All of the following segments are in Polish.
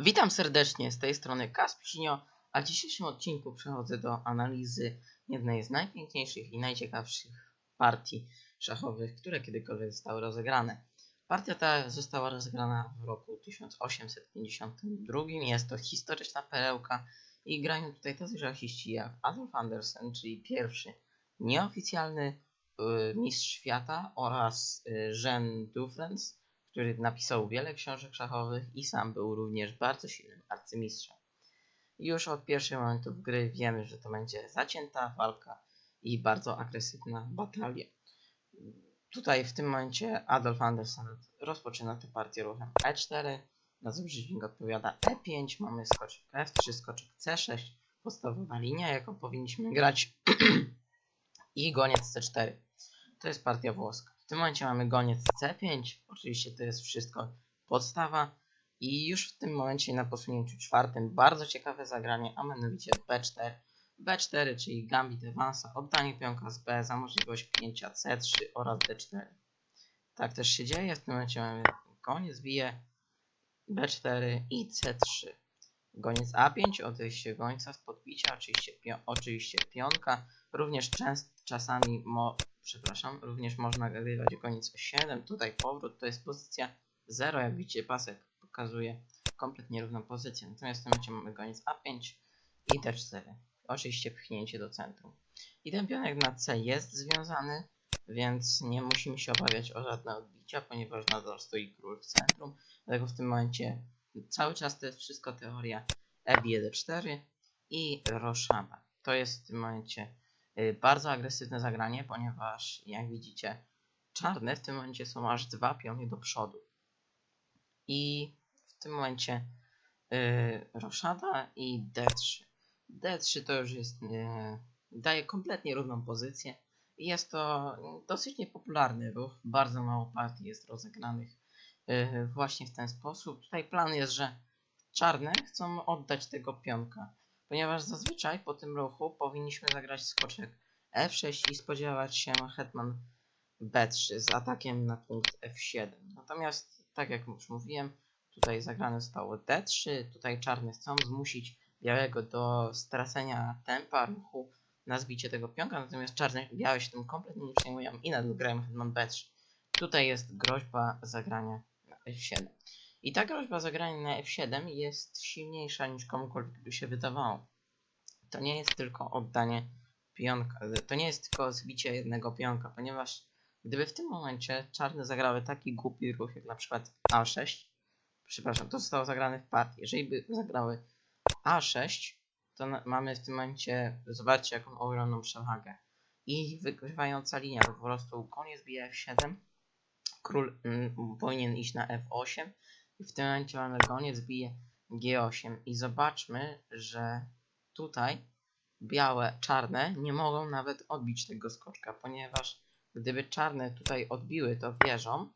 Witam serdecznie z tej strony Kaspinio, a w dzisiejszym odcinku przechodzę do analizy jednej z najpiękniejszych i najciekawszych partii szachowych, które kiedykolwiek zostały rozegrane. Partia ta została rozegrana w roku 1852. Jest to historyczna perełka i grają tutaj tacy szachiści jak Adolf Andersen, czyli pierwszy nieoficjalny y, mistrz świata oraz y, Jean Dufresne, który napisał wiele książek szachowych i sam był również bardzo silnym arcymistrzem. Już od pierwszych momentów gry wiemy, że to będzie zacięta walka i bardzo agresywna batalia. Tutaj w tym momencie Adolf Andersen rozpoczyna tę partię ruchem E4, na przeciwnik odpowiada E5, mamy skoczek F3, skoczek C6, podstawowa linia, jaką powinniśmy grać i goniec C4. To jest partia włoska. W tym momencie mamy goniec C5, oczywiście to jest wszystko podstawa i już w tym momencie na posunięciu czwartym bardzo ciekawe zagranie, a mianowicie B4. B4, czyli gambit Evansa, oddanie pionka z B za możliwość pnięcia C3 oraz D4. Tak też się dzieje, w tym momencie mamy goniec bije B4 i C3. Goniec A5, odejście gońca z podbicia, oczywiście, pio oczywiście pionka, również częst czasami przepraszam, również można grywać goniec O7. Tutaj powrót to jest pozycja 0, jak widzicie pasek pokazuje kompletnie równą pozycję. Natomiast w tym momencie mamy goniec A5 i D4. Oczywiście pchnięcie do centrum. I ten pionek na C jest związany, więc nie musimy się obawiać o żadne odbicia, ponieważ nadal stoi król w centrum. Dlatego w tym momencie cały czas to jest wszystko teoria E bije D4 i Roszana. To jest w tym momencie bardzo agresywne zagranie, ponieważ jak widzicie czarne w tym momencie są aż dwa piony do przodu. I w tym momencie yy, roszada i D3. D3 to już jest, yy, daje kompletnie równą pozycję. I jest to dosyć niepopularny ruch. Bardzo mało partii jest rozegranych yy, właśnie w ten sposób. Tutaj plan jest, że czarne chcą oddać tego pionka. Ponieważ zazwyczaj po tym ruchu powinniśmy zagrać skoczek F6 i spodziewać się hetman B3 z atakiem na punkt F7. Natomiast, tak jak już mówiłem, tutaj zagrane zostało D3, tutaj czarne chcą zmusić białego do stracenia tempa ruchu na zbicie tego pionka, natomiast czarne, białe się tym kompletnie nie przejmują i nadal grają hetman B3. Tutaj jest groźba zagrania na F7. I ta groźba zagrania na F7 jest silniejsza niż komukolwiek by się wydawało. To nie jest tylko oddanie pionka, to nie jest tylko zbicie jednego pionka, ponieważ gdyby w tym momencie czarne zagrały taki głupi ruch jak na przykład A6, przepraszam, to zostało zagrane w partii, jeżeli by zagrały A6, to mamy w tym momencie, zobaczcie jaką ogromną przewagę. I wygrywająca linia, po prostu koniec bije F7, król mm, powinien iść na F8 i w tym momencie mamy koniec bije G8 i zobaczmy, że tutaj białe, czarne nie mogą nawet odbić tego skoczka, ponieważ gdyby czarne tutaj odbiły to wieżą,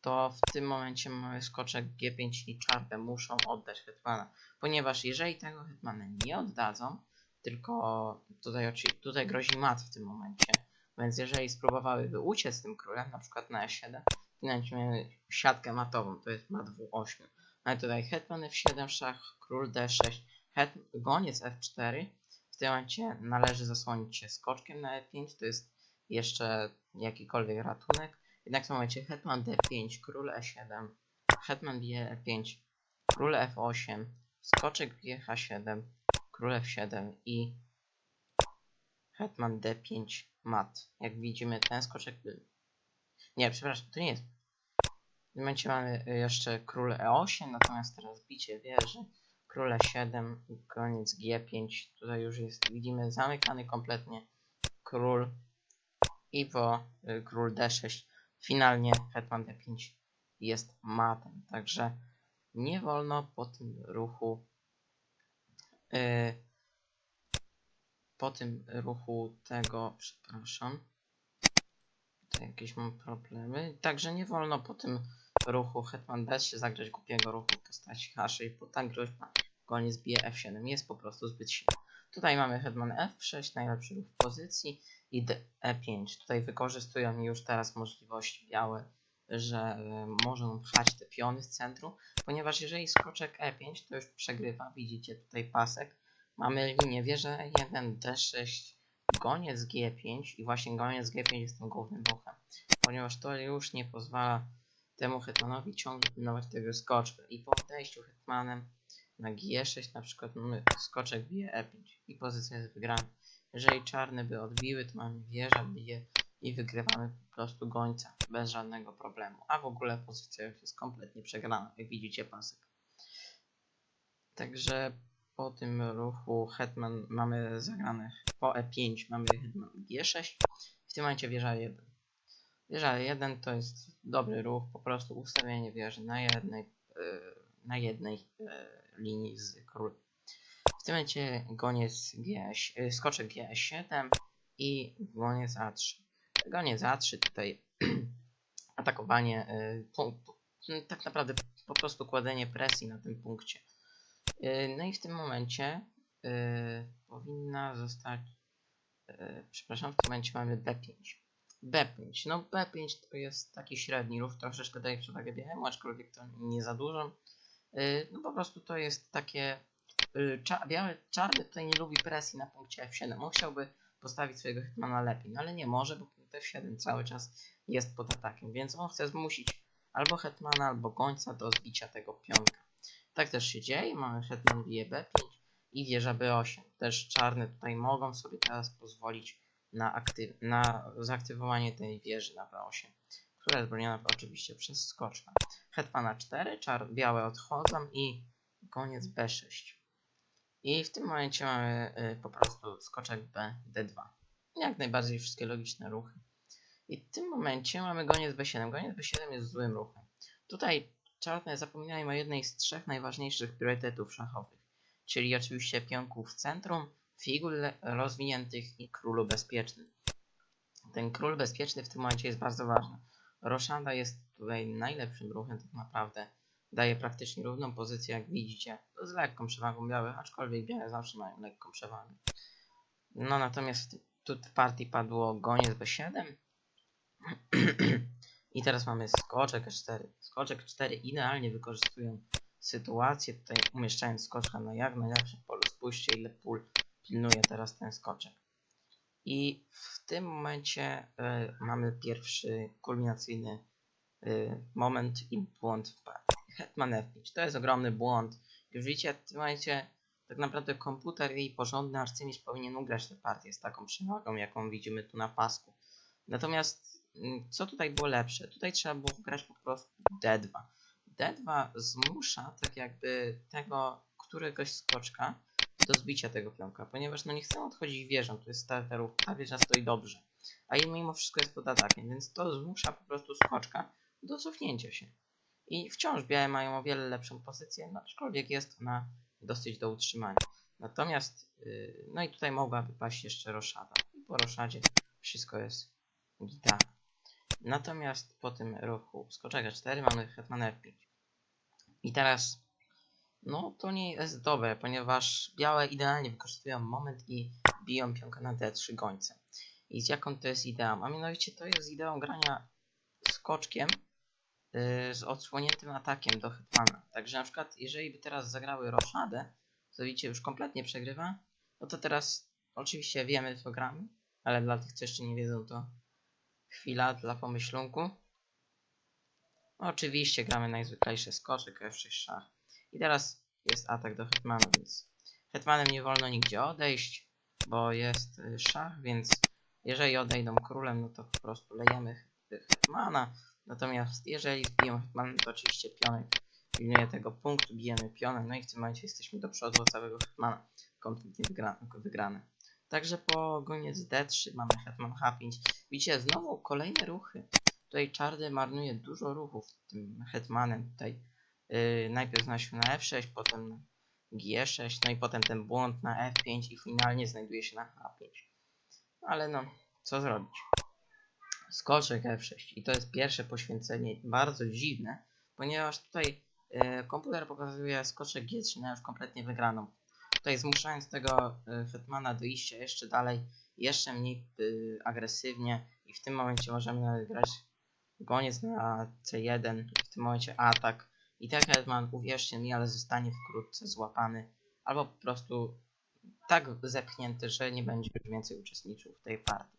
to w tym momencie mamy skoczek G5 i czarne muszą oddać hetmana. Ponieważ jeżeli tego hetmana nie oddadzą, tylko tutaj, tutaj grozi mat w tym momencie, więc jeżeli spróbowałyby uciec tym królem, na przykład na E7, mamy siatkę matową, to jest mat W8. Mamy tutaj hetman F7 szach, król D6, het, goniec F4. W tym momencie należy zasłonić się skoczkiem na E5, to jest jeszcze jakikolwiek ratunek. Jednak w tym momencie hetman D5, król E7, hetman bije E5, król F8, skoczek bije H7, król F7 i hetman D5 mat. Jak widzimy ten skoczek. Nie, przepraszam, to nie jest. W tym momencie mamy jeszcze król E8, natomiast teraz bicie wieży, król E7, koniec G5. Tutaj już jest, widzimy, zamykany kompletnie król Iwo, y, król D6. Finalnie hetman D5 jest matem, także nie wolno po tym ruchu yy, po tym ruchu tego, przepraszam, jakieś mam problemy, także nie wolno po tym ruchu hetman D3 zagrać głupiego ruchu w postaci H6, bo ta groźba koniec bije F7 jest po prostu zbyt silna. Tutaj mamy hetman F6, najlepszy ruch pozycji i E5. Tutaj wykorzystują już teraz możliwość białe że e, możemy pchać te piony w centrum, ponieważ jeżeli skoczek E5 to już przegrywa, widzicie tutaj pasek, mamy linię wieżę 1 D6, goniec G5 i właśnie goniec G5 jest tym głównym ruchem, ponieważ to już nie pozwala temu hetmanowi ciągle pilnować tego skoczka i po odejściu hetmanem na G6 na przykład mamy skoczek bije E5 i pozycja jest wygrana. Jeżeli czarne by odbiły, to mamy wieża bije i wygrywamy po prostu gońca bez żadnego problemu. A w ogóle pozycja już jest kompletnie przegrana, jak widzicie pasek. Także po tym ruchu hetman mamy zagrane po E5 mamy hetman G6 w tym momencie wieża 1. Wieża 1 to jest dobry ruch, po prostu ustawienie wieży na jednej, yy, na jednej yy, linii z królem. W tym momencie goniec G, yy, skoczek G7 i goniec A3. Goniec A3 tutaj atakowanie yy, punktu. Tak naprawdę po prostu kładenie presji na tym punkcie. Yy, no i w tym momencie yy, powinna zostać. Yy, przepraszam, w tym momencie mamy B5. B5. No B5 to jest taki średni ruch, troszeczkę daje przewagę białemu, aczkolwiek to nie za dużo. No po prostu to jest takie... Cza biały, czarny tutaj nie lubi presji na punkcie F7. On chciałby postawić swojego hetmana lepiej, no ale nie może, bo punkt F7 cały czas jest pod atakiem, więc on chce zmusić albo hetmana, albo gońca do zbicia tego pionka. Tak też się dzieje, mamy hetman bije B5 i wieża B8. Też czarne tutaj mogą sobie teraz pozwolić na, aktyw na zaaktywowanie tej wieży na B8, która jest broniona oczywiście przez skoczka. Hetmana 4, czar białe odchodzą i koniec B6. I w tym momencie mamy y, po prostu skoczek B, D2. Jak najbardziej wszystkie logiczne ruchy. I w tym momencie mamy goniec B7. Goniec B7 jest złym ruchem. Tutaj czarne zapominają o jednej z trzech najważniejszych priorytetów szachowych, czyli oczywiście pionku w centrum, figur rozwiniętych i królu bezpiecznym. Ten król bezpieczny w tym momencie jest bardzo ważny. Roszada jest tutaj najlepszym ruchem tak naprawdę. Daje praktycznie równą pozycję jak widzicie. Z lekką przewagą białych, aczkolwiek białe zawsze mają lekką przewagę. No natomiast tu w partii padło goniec B7. I teraz mamy skoczek E4. Skoczek 4 idealnie wykorzystują sytuację, tutaj umieszczając skoczka na jak najlepszym polu. Spójrzcie ile pól pilnuje teraz ten skoczek. I w tym momencie y, mamy pierwszy kulminacyjny y, moment i błąd w partii. Hetman F5. To jest ogromny błąd. Już widzicie, w tym momencie tak naprawdę komputer i porządny arcymistrz powinien ugrać tę partię z taką przewagą, jaką widzimy tu na pasku. Natomiast co tutaj było lepsze? Tutaj trzeba było grać po prostu D2. D2 zmusza tak jakby tego któregoś skoczka do zbicia tego pionka, ponieważ no nie chcę odchodzić wieżą, to jest starterów, ta wieża stoi dobrze, a i mimo wszystko jest pod atakiem, więc to zmusza po prostu skoczka do cofnięcia się. I wciąż białe mają o wiele lepszą pozycję, no, aczkolwiek jest ona dosyć do utrzymania. Natomiast, yy, no i tutaj mogłaby paść jeszcze roszada. I po roszadzie wszystko jest gitara. Natomiast po tym ruchu skoczeka 4 mamy hetman f5. I teraz no to nie jest dobre, ponieważ białe idealnie wykorzystują moment i biją pionka na d3 gońcem. I z jaką to jest ideą? A mianowicie to jest ideą grania skoczkiem yy, z odsłoniętym atakiem do hetmana. Także na przykład jeżeli by teraz zagrały roszadę, to widzicie już kompletnie przegrywa, no to teraz oczywiście wiemy co gramy, ale dla tych co jeszcze nie wiedzą to chwila dla pomyślunku. Oczywiście gramy najzwyklejszy skoczek F6 szach. I teraz jest atak do hetmana, więc hetmanem nie wolno nigdzie odejść, bo jest y, szach, więc jeżeli odejdą królem, no to po prostu lejemy hetmana. Natomiast jeżeli wbiją hetmanem, to oczywiście pionek pilnuje tego punktu, bijemy pionem, no i w tym momencie jesteśmy do przodu od całego hetmana. Wygra wygrane. Także po goniec D3 mamy hetman H5. Widzicie, znowu kolejne ruchy. Tutaj czarny marnuje dużo ruchów tym hetmanem tutaj Yy, najpierw znalazł na F6, potem na G6, no i potem ten błąd na F5 i finalnie znajduje się na H5. Ale no, co zrobić? Skoczek F6 i to jest pierwsze poświęcenie bardzo dziwne, ponieważ tutaj yy, komputer pokazuje skoczek G3 na już kompletnie wygraną. Tutaj zmuszając tego hetmana do iścia jeszcze dalej, jeszcze mniej yy, agresywnie i w tym momencie możemy grać Goniec na C1, w tym momencie atak. I ten hetman, uwierzcie mi, ale zostanie wkrótce złapany. Albo po prostu tak zepchnięty, że nie będzie już więcej uczestniczył w tej partii.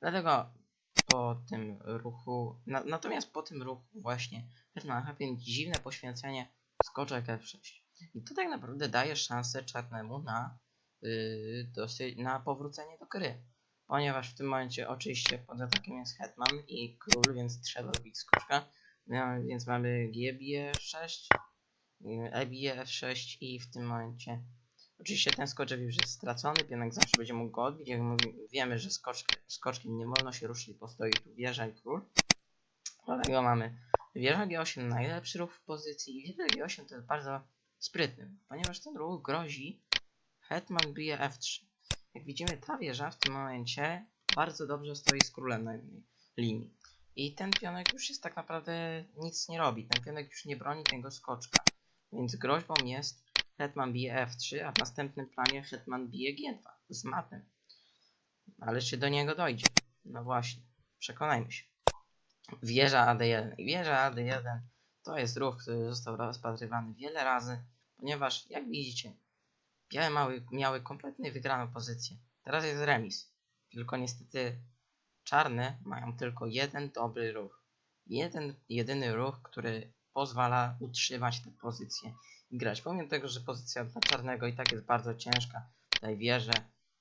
Dlatego po tym ruchu, na, natomiast po tym ruchu właśnie hetman H5 dziwne poświęcenie skoczek F6. I to tak naprawdę daje szansę czarnemu na, yy, na powrócenie do gry. Ponieważ w tym momencie oczywiście pod atakiem jest hetman i król, więc trzeba robić skoczka. No, więc mamy G bije 6, E bije F6 i w tym momencie oczywiście ten skoczek już jest stracony, pionek zawsze będzie mógł go odbić. Jak wiemy, że skoczk, skoczkiem nie wolno się ruszyć, postoi tu wieża i król. Dlatego mamy wieża G8 najlepszy ruch w pozycji i wieża G8 to jest bardzo sprytny, ponieważ ten ruch grozi hetman bije F3. Jak widzimy ta wieża w tym momencie bardzo dobrze stoi z królem na jednej linii. I ten pionek już jest tak naprawdę nic nie robi. Ten pionek już nie broni tego skoczka. Więc groźbą jest hetman bije f3, a w następnym planie hetman bije g2 z matem. Ale czy do niego dojdzie? No właśnie, przekonajmy się. Wieża AD1 i wieża AD1 to jest ruch, który został rozpatrywany wiele razy, ponieważ jak widzicie, białe mały, miały kompletnie wygraną pozycję. Teraz jest remis, tylko niestety czarne mają tylko jeden dobry ruch. Jeden, jedyny ruch, który pozwala utrzymać tę pozycję i grać. Pomimo tego, że pozycja dla czarnego i tak jest bardzo ciężka, tutaj wieżę,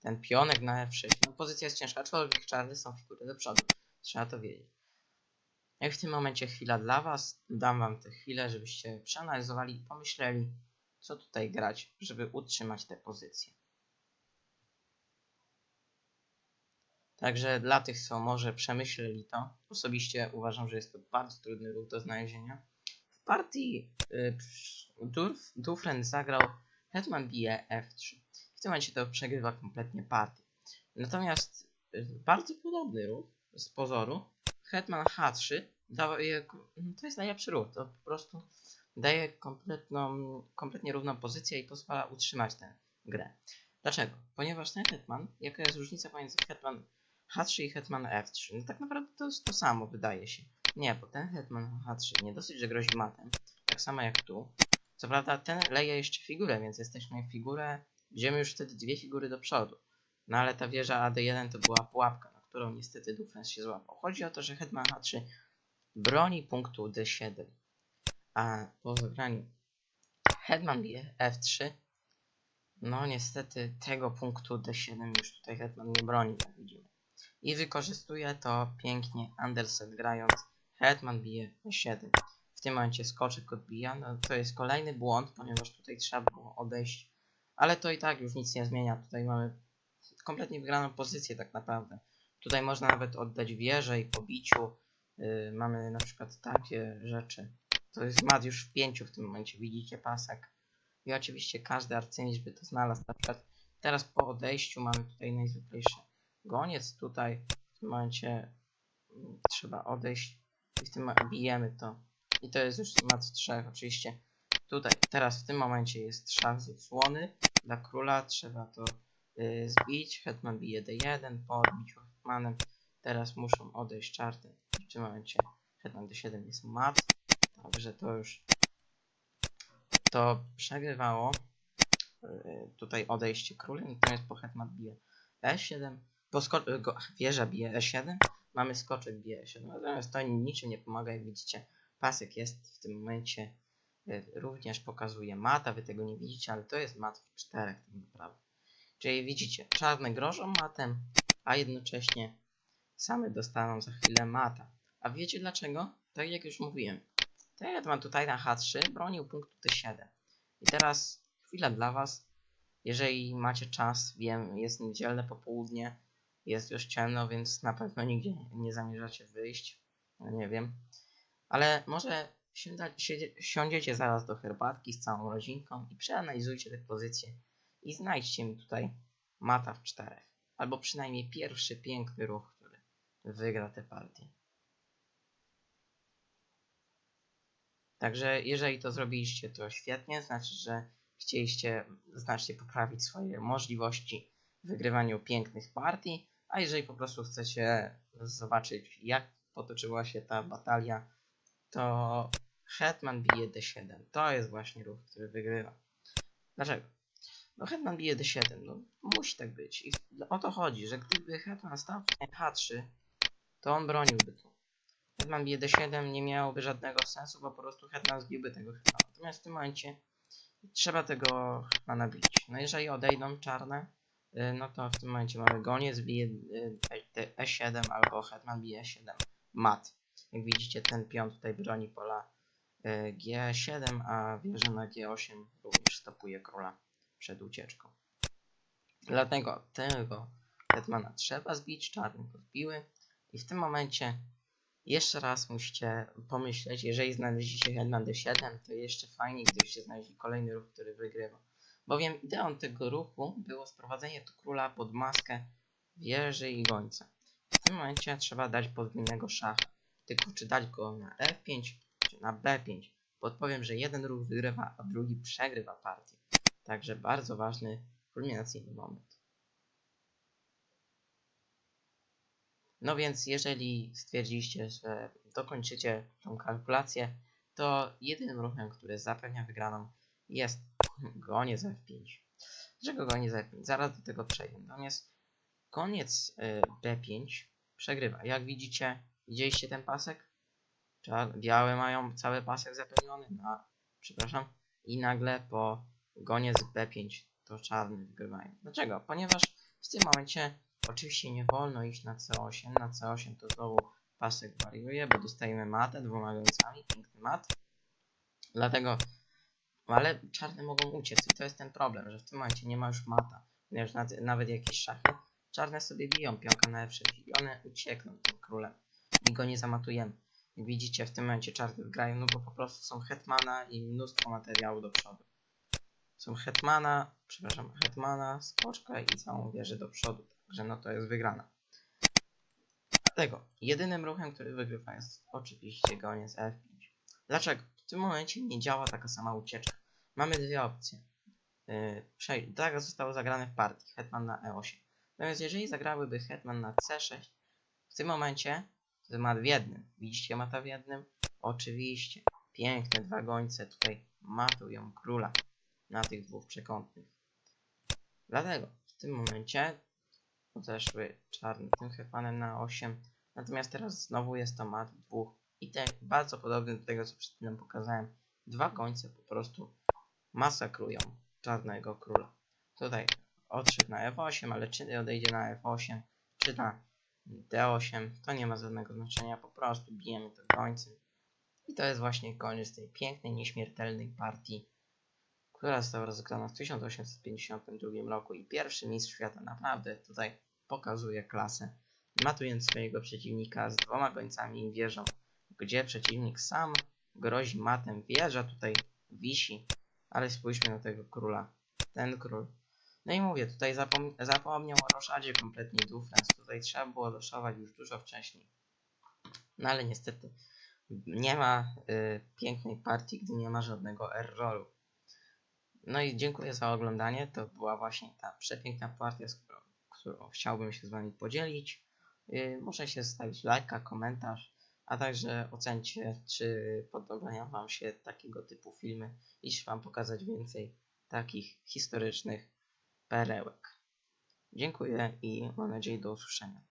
ten pionek na F6, no pozycja jest ciężka, aczkolwiek czarne są figury do przodu. Trzeba to wiedzieć. Jak w tym momencie chwila dla Was, dam Wam tę chwilę, żebyście przeanalizowali i pomyśleli, co tutaj grać, żeby utrzymać tę pozycję. Także dla tych, co może przemyśleli to, osobiście uważam, że jest to bardzo trudny ruch do znalezienia. W partii y, Dufren zagrał Hetman bije F3. W tym momencie to przegrywa kompletnie partię. Natomiast y, bardzo podobny ruch z pozoru, Hetman H3 daje, no to jest najlepszy ruch. To po prostu daje kompletną, kompletnie równą pozycję i pozwala utrzymać tę grę. Dlaczego? Ponieważ ten Hetman, jaka jest różnica pomiędzy Hetman H3 i Hetman F3. No tak naprawdę to jest to samo, wydaje się. Nie, bo ten Hetman H3 nie dosyć, że grozi matem, tak samo jak tu. Co prawda ten leje jeszcze figurę, więc jesteśmy w figurę, idziemy już wtedy dwie figury do przodu. No ale ta wieża AD1 to była pułapka, którą niestety Dufens się złapał. Chodzi o to, że Hetman H3 broni punktu D7, a po zagraniu Hetman bije F3 no niestety tego punktu D7 już tutaj Hetman nie broni, jak widzimy. I wykorzystuje to pięknie Andersen grając Hetman bije E7. W tym momencie skoczek odbija. No, to jest kolejny błąd, ponieważ tutaj trzeba było odejść. Ale to i tak już nic nie zmienia. Tutaj mamy kompletnie wygraną pozycję tak naprawdę. Tutaj można nawet oddać wieżę i po biciu. Yy, mamy na przykład takie rzeczy. To jest mat już w pięciu w tym momencie. Widzicie pasek. I oczywiście każdy arcymistrz by to znalazł. Na przykład teraz po odejściu mamy tutaj najzwyklejsze goniec tutaj. W tym momencie mm, trzeba odejść i w tym bijemy to. I to jest już mat w trzech oczywiście. Tutaj, teraz w tym momencie jest szans słony dla króla. Trzeba to zbić. Hetman bije D1 po odbiciu hetmanem. Teraz muszą odejść czarty. W tym momencie Hetman D7 jest mat. Także to już to przegrywało y, tutaj odejście królem, natomiast po hetman bije e7, po go, wieża bije e7, mamy skoczek bije e7, natomiast to niczym nie pomaga, jak widzicie, pasek jest w tym momencie y, również pokazuje mata, wy tego nie widzicie, ale to jest mat w czterech tak naprawdę. Czyli widzicie, czarne grożą matem, a jednocześnie same dostaną za chwilę mata. A wiecie dlaczego? Tak jak już mówiłem, ten hetman tutaj na H3 bronił punktu T7. I teraz chwila dla Was. Jeżeli macie czas, wiem, jest niedzielne popołudnie, jest już ciemno, więc na pewno nigdzie nie zamierzacie wyjść. No nie wiem. Ale może siądziecie zaraz do herbatki z całą rodzinką i przeanalizujcie te pozycje i znajdźcie mi tutaj mata w czterech. Albo przynajmniej pierwszy piękny ruch, który wygra tę partię. Także jeżeli to zrobiliście, to świetnie, znaczy, że chcieliście znacznie poprawić swoje możliwości w wygrywaniu pięknych partii, a jeżeli po prostu chcecie zobaczyć, jak potoczyła się ta batalia, to hetman bije d7. To jest właśnie ruch, który wygrywa. Dlaczego? No hetman bije d7, no musi tak być. I o to chodzi, że gdyby hetman stał w h3, to on broniłby tu. Hetman bije d7 nie miałoby żadnego sensu, bo po prostu hetman zbiłby tego hetmana. Natomiast w tym momencie trzeba tego hetmana bić. No jeżeli odejdą czarne, y, no to w tym momencie mamy goniec bije y, e- e7 albo hetman bije e7 mat. Jak widzicie ten pion tutaj broni pola y, g7, a wieża na g8 również stopuje króla przed ucieczką. Dlatego tego hetmana trzeba zbić, czarne go zbiły i w tym momencie jeszcze raz musicie pomyśleć, jeżeli znaleźliście hetman d7, to jeszcze fajniej, gdybyście znaleźli kolejny ruch, który wygrywa. Bowiem ideą tego ruchu było sprowadzenie tu króla pod maskę wieży i gońca. W tym momencie trzeba dać podwójnego szacha. Tylko czy dać go na f5 czy na b5. Podpowiem, że jeden ruch wygrywa, a drugi przegrywa partię. Także bardzo ważny, kulminacyjny moment. No więc jeżeli stwierdziliście, że dokończycie tą kalkulację, to jedynym ruchem, który zapewnia wygraną jest goniec F5. Dlaczego goniec F5? Zaraz do tego przejdę. Natomiast koniec y, B5 przegrywa. Jak widzicie, widzieliście ten pasek? Białe mają cały pasek zapełniony, no, przepraszam. I nagle po goniec B5 to czarny wygrywają. Dlaczego? Ponieważ w tym momencie oczywiście nie wolno iść na C8. Na C8 to znowu pasek wariuje, bo dostajemy matę dwoma gońcami, piękny mat. Dlatego, ale czarne mogą uciec i to jest ten problem, że w tym momencie nie ma już mata. Ponieważ nawet, jakieś szachy, czarne sobie biją pionka na F6 i one uciekną tym królem. I go nie zamatujemy. Jak widzicie, w tym momencie czarne wygrają, no bo po prostu są hetmana i mnóstwo materiału do przodu. Są hetmana, przepraszam, hetmana, skoczka i całą wieżę do przodu. Także no to jest wygrana. Dlatego jedynym ruchem, który wygrywa jest oczywiście goniec F5. Dlaczego? W tym momencie nie działa taka sama ucieczka. Mamy dwie opcje. Yy, tak zostało zagrane w partii, hetman na E8. Natomiast jeżeli zagrałyby hetman na C6, w tym momencie to mat w jednym. Widzicie mata w jednym? Oczywiście. Piękne dwa gońce tutaj matują króla na tych dwóch przekątnych. Dlatego w tym momencie zeszły czarny tym hetmanem na 8. Natomiast teraz znowu jest to mat dwóch i ten bardzo podobny do tego co przed chwilą pokazałem. Dwa końce po prostu masakrują czarnego króla. Tutaj odszedł na F8, ale czy odejdzie na F8, czy na D8, to nie ma żadnego znaczenia, po prostu bijemy to końcem. I to jest właśnie koniec tej pięknej, nieśmiertelnej partii, która została rozegrana w 1852 roku i pierwszy mistrz świata naprawdę tutaj pokazuje klasę, matując swojego przeciwnika z dwoma końcami i wieżą, gdzie przeciwnik sam grozi matem. Wieża tutaj wisi, ale spójrzmy na tego króla. Ten król. No i mówię, tutaj zapom zapomniał o roszadzie kompletnie Dufres. Tutaj trzeba było roszować już dużo wcześniej. No ale niestety nie ma y, pięknej partii, gdy nie ma żadnego erroru. No i dziękuję za oglądanie. To była właśnie ta przepiękna partia, z którą, którą chciałbym się z Wami podzielić. Yy, muszę się zostawić lajka, komentarz, a także ocencie, czy podobają Wam się takiego typu filmy i czy Wam pokazać więcej takich historycznych perełek. Dziękuję i mam nadzieję do usłyszenia.